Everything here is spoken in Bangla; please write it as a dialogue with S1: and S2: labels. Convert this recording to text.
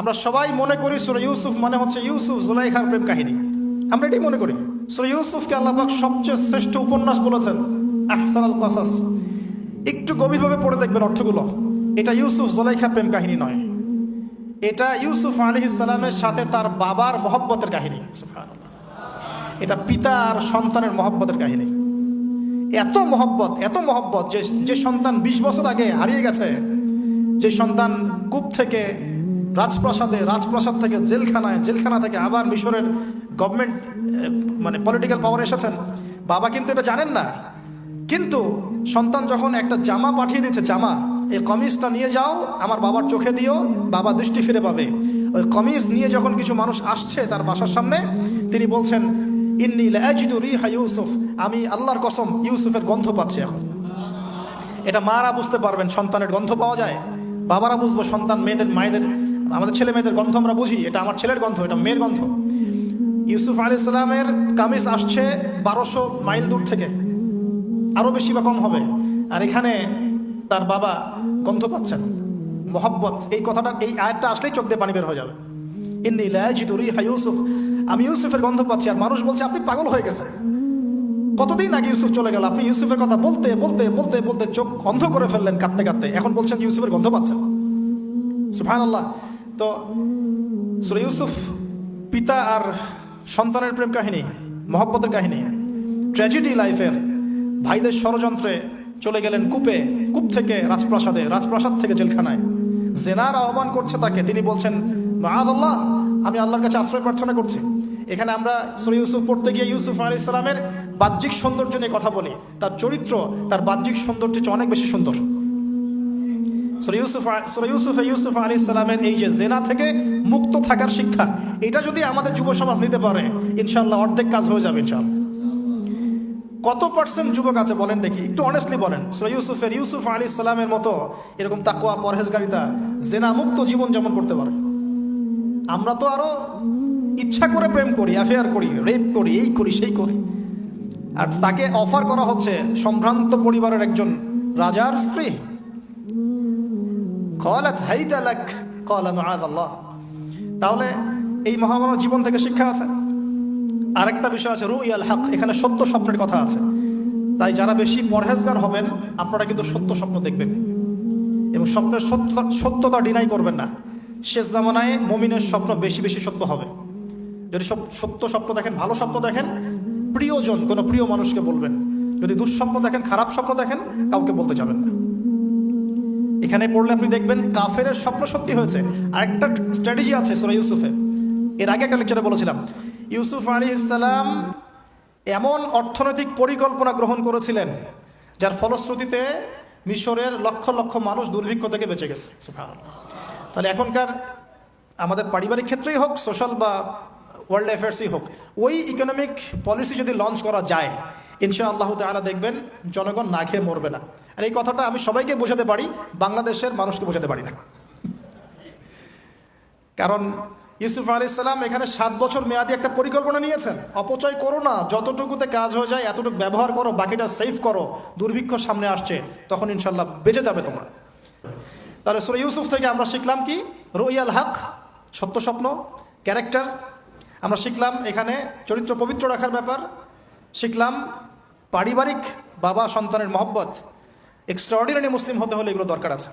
S1: আমরা সবাই মনে করি সুরা ইউসুফ মানে হচ্ছে ইউসুফ জুলাইখার প্রেম কাহিনী। আমরা এটাই মনে করি। সুরা ইউসুফকে আল্লাপাক সবচেয়ে শ্রেষ্ঠ উপন্যাস বলেছেন আহসান আল কাসাস। একটু গভীরভাবে পড়ে দেখবেন অর্থগুলো। এটা ইউসুফ জুলাইখার প্রেম কাহিনী নয়। এটা ইউসুফ আলী ইসলামের সাথে তার বাবার মহব্বতের কাহিনী। এটা পিতা আর সন্তানের মহব্বতের কাহিনী। এত মহব্বত এত মহব্বত যে যে সন্তান ২০ বছর আগে হারিয়ে গেছে, যে সন্তান কূপ থেকে রাজপ্রাসাদে, রাজপ্রাসাদ থেকে জেলখানায়, জেলখানা থেকে আবার মিশরের গভর্নমেন্ট মানে পলিটিক্যাল পাওয়ার এসেছেন। বাবা কিন্তু এটা জানেন না। কিন্তু সন্তান যখন একটা জামা পাঠিয়ে দিচ্ছে জামা এই কমিজটা নিয়ে যাও, আমার বাবার চোখে দিও, বাবা দৃষ্টি ফিরে পাবে। ওই কমিজ নিয়ে যখন কিছু মানুষ আসছে তার বাসার সামনে, তিনি বলছেন, ইন্নি লাজিদু রিহা ইউসুফ, আমি আল্লাহর কসম ইউসুফের গন্ধ পাচ্ছি এখন। এটা মারা বুঝতে পারবেন, সন্তানের গন্ধ পাওয়া যায়। বাবারা বুঝব সন্তান, মেয়েদের, মায়েদের আমাদের ছেলে মেয়েদের গন্ধ আমরা বুঝি, এটা আমার ছেলের গন্ধ, এটা মেয়ের গন্ধ। ইউসুফ আলী ইসলামের কামিজ আসছে বারোশো মাইল দূর থেকে আরও বেশি বা কম হবে। আর এখানে তার বাবা গন্ধ পাচ্ছেন, মোহব্বত, এই কথাটা, এই আয়াতটা আসলেই চোখ দিয়ে পানি বের হয়ে যাবে। ইন্নি লাজিদু রিহা ইউসুফ, আমি ইউসুফের গন্ধ পাচ্ছি, আর মানুষ বলছে, আপনি পাগল হয়ে গেছেন। কতদিন আগে ইউসুফ চলে গেল? আপনি ইউসুফের কথা বলতে বলতে বলতে বলতে চোখ বন্ধ করে ফেললেন কাঁদতে কাঁদতে। এখন বলছেন ইউসুফের গন্ধ পাচ্ছেন সুফান আল্লাহ তো সুরে ইউসুফ পিতা আর সন্তানের প্রেম কাহিনী, মহব্বতের কাহিনী ট্র্যাজেডি লাইফের ভাইদের ষড়যন্ত্রে চলে গেলেন কূপে, কূপ থেকে রাজপ্রাসাদে, রাজপ্রাসাদ থেকে জেলখানায়। জেনার আহ্বান করছে তাকে, তিনি বলছেন মাহাদ আল্লাহ আমি আল্লাহর কাছে আশ্রয় প্রার্থনা করছি। এখানে আমরা সুরে ইউসুফ পড়তে গিয়ে ইউসুফ আলী ইসলামের বাহ্যিক সৌন্দর্য নিয়ে কথা বলি। তার চরিত্র, তার বাহ্যিক সৌন্দর্য অনেক বেশি সুন্দর। ইউসুফ ইউসুফ ইউসুফ এই যে জেনা থেকে মুক্ত থাকার শিক্ষা, এটা যদি আমাদের নিতে পারে ইনশাল্লাহ অর্ধেক কাজ হয়ে যাবে কত পার্সেন্ট যুবক আছে বলেন দেখি, একটু অনেস্টলি বলেন। ইউসুফ মতো এরকম তাকুয়া পরহেজগারিতা, জেনা মুক্ত জীবন যেমন করতে পারে। আমরা তো আরও ইচ্ছা করে প্রেম করি অ্যাফেয়ার করি রেপ করি, এই করি, সেই করি। আর তাকে অফার করা হচ্ছে সম্ভ্রান্ত পরিবারের একজন রাজার স্ত্রী। আল্লাহ তাহলে এই মহামানব জীবন থেকে শিক্ষা আছে। আরেকটা বিষয় আছে, রুইয়াল হক, এখানে সত্য স্বপ্নের কথা আছে। তাই যারা বেশি পরহেজগার হবেন, আপনারা কিন্তু সত্য স্বপ্ন দেখবেন। এবং স্বপ্নের সত্য, সত্যতা ডিনাই করবেন না। শেষ জামানায় মমিনের স্বপ্ন বেশি বেশি সত্য হবে। যদি সত্য স্বপ্ন দেখেন, ভালো স্বপ্ন দেখেন, প্রিয়জন, কোনো প্রিয় মানুষকে বলবেন। যদি দুঃস্বপ্ন দেখেন, খারাপ স্বপ্ন দেখেন, কাউকে বলতে যাবেন না। এখানে পড়লে আপনি দেখবেন কাফের স্বপ্ন সত্যি হয়েছে। আরেকটা স্ট্র্যাটেজি আছে সোরা ইউসুফে এর আগে একটা লেকচারে বলেছিলাম, ইউসুফ আলী ইসলাম এমন অর্থনৈতিক পরিকল্পনা গ্রহণ করেছিলেন, যার ফলশ্রুতিতে মিশরের লক্ষ লক্ষ মানুষ দুর্ভিক্ষ থেকে বেঁচে গেছে। তাহলে এখনকার আমাদের পারিবারিক ক্ষেত্রেই হোক সোশ্যাল বা ওয়ার্ল্ড অ্যাফেয়ার্সই হোক, ওই ইকোনমিক পলিসি যদি লঞ্চ করা যায় ইনশা আল্লাহ তালা দেখবেন জনগণ না খেয়ে মরবে না। আর এই কথাটা আমি সবাইকে বোঝাতে পারি, বাংলাদেশের মানুষকে বোঝাতে পারি না। কারণ ইউসুফ আলী ইসলাম এখানে সাত বছর মেয়াদি একটা পরিকল্পনা নিয়েছেন। অপচয় করো না, যতটুকুতে কাজ হয়ে যায়, এতটুকু ব্যবহার করো, বাকিটা সেভ করো, দুর্ভিক্ষ সামনে আসছে, তখন ইনশাল্লাহ বেঁচে যাবে তোমরা। তাহলে সুরে ইউসুফ থেকে আমরা শিখলাম কি? রুইয়াল হক, সত্য স্বপ্ন, ক্যারেক্টার। আমরা শিখলাম এখানে চরিত্র পবিত্র রাখার ব্যাপার, শিখলাম পারিবারিক বাবা সন্তানের মহব্বত এক্সট্রাঅর্ডিনারি মুসলিম হতে হলে এগুলো দরকার আছে।